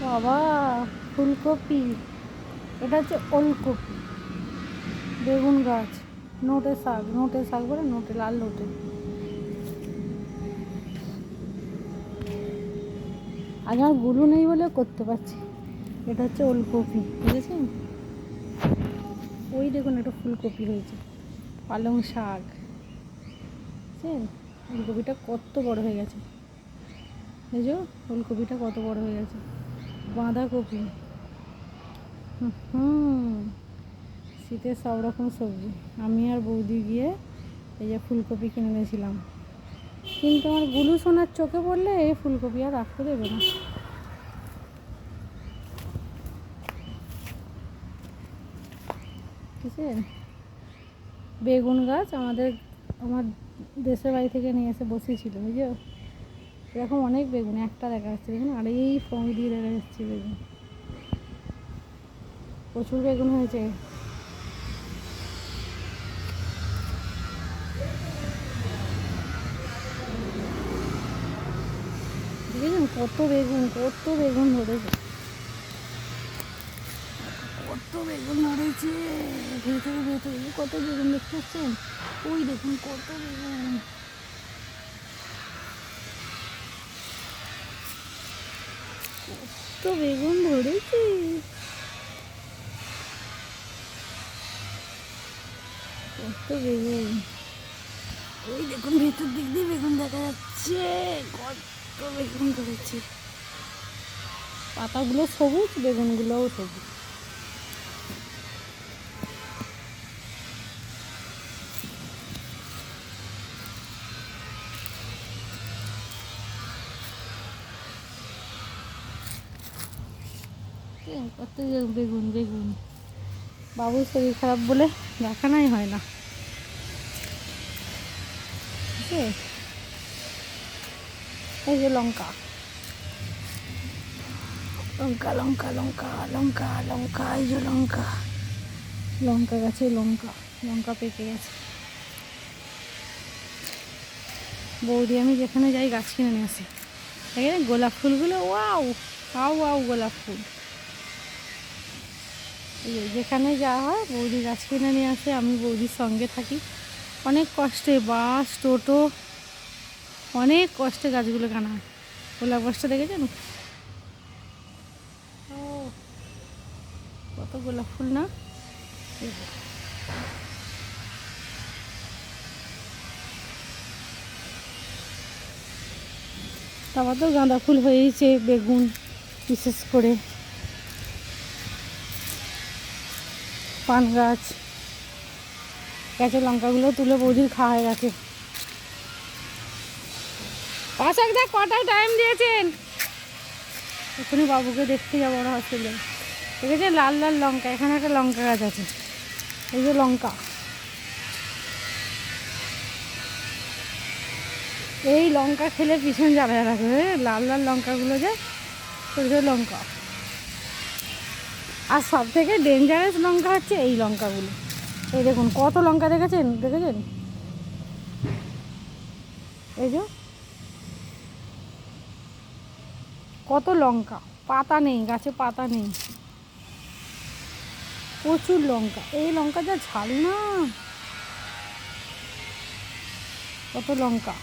বাবা, ফুলকপি। এটা হচ্ছে ওলকপি। বেগুন গাছ। নোটে শাক নোটে শাক বলে নোটে, লাল নোটে। আজ আমারগুলো নেই বলে করতে পারছি। এটা হচ্ছে ওলকপি, বুঝেছেন? ওই দেখুন একটা ফুলকপি হয়েছে। পালং শাক। বুঝছেন? ফুলকপিটা কত বড় হয়ে গেছে। যে ফুলকপিটা কত বড় হয়ে গেছে। বাঁধাকপি। হুম, শীতের সব রকম সবজি। আমি আর বৌদি গিয়ে এই যে ফুলকপি কিনে এনেছিলাম। কিন্তু আমার গুলু সোনার চোখে পড়লে এই ফুলকপি আর রাখতে দেবে না। আছে? বেগুন গাছ আমাদের আমার দেশের বাড়ি থেকে নিয়ে এসে বসেছিল বুঝছ? এরকম অনেক বেগুন, একটা দেখা যাচ্ছে দেখুন, আর এই ফোন দিয়ে দেখা যাচ্ছে বেগুন। প্রচুর বেগুন হয়েছে। দেখেছেন কত বেগুন কত বেগুন ধরেছে। কত বেগুন ধরেছে। ভেতরে ভেতরে কত বেগুন দেখতে পাচ্ছেন? ওই দেখুন, কত বেগুন। কত বেগুন ধরেছি। কত বেগুন। ওই দেখুন, ভেতর দিক দিয়ে বেগুন দেখা যাচ্ছে। কত বেগুন ধরেছে। পাতাগুলো সবুজ, বেগুনগুলোও সবুজ। কত বেগুন বেগুন। বাবুর শরীর খারাপ বলে দেখানোই হয় না? এই যে লঙ্কা। লঙ্কা লঙ্কা লঙ্কা লঙ্কা লঙ্কা, এই যে লঙ্কা। লঙ্কা গাছে লঙ্কা লঙ্কা পেকে গেছে। বৌদি, আমি যেখানে যাই গাছ কিনে নিয়ে আসি। গোলাপ ফুলগুলো, ওয়াও ওয়াও ওয়াও গোলাপ ফুল। যেখানে যাওয়া হয়, বৌদি গাছ কিনে নিয়ে আসে, আমি বৌদির সঙ্গে থাকি। অনেক কষ্টে, বাস, টোটো, অনেক কষ্টে গাছগুলো কেনা হয়। গোলাপ গাছটা দেখেছেন? ও, কত গোলাপ ফুল না? তারপর তো গাঁদা ফুল হয়েছে বেগুন, বিশেষ করে। পান গাছ গাছে লঙ্কাগুলো তুলে বৌদির খাওয়া হয়ে গেছে অশোক দা কটায় টাইম দিয়েছেন? এখনই বাবুকে দেখতে যাব ওরা হসপিটালে ঠিক আছে লাল লাল লঙ্কা, এখানে একটা লঙ্কা গাছ আছে। এই যে লঙ্কা। এই লঙ্কা খেলে পিছন জ্বালায় রাখবে লাল লাল লঙ্কাগুলো যে ছোটো লঙ্কা। আর সব থেকে ডেঞ্জারাস লঙ্কা হচ্ছে এই লঙ্কাগুলো। এই দেখুন, কত লঙ্কা দেখেছেন? দেখেছেন? এই যে, কত লঙ্কা? পাতা নেই, গাছে পাতা নেই। প্রচুর লঙ্কা। এই লঙ্কা যা ঝাল না। কত লঙ্কা?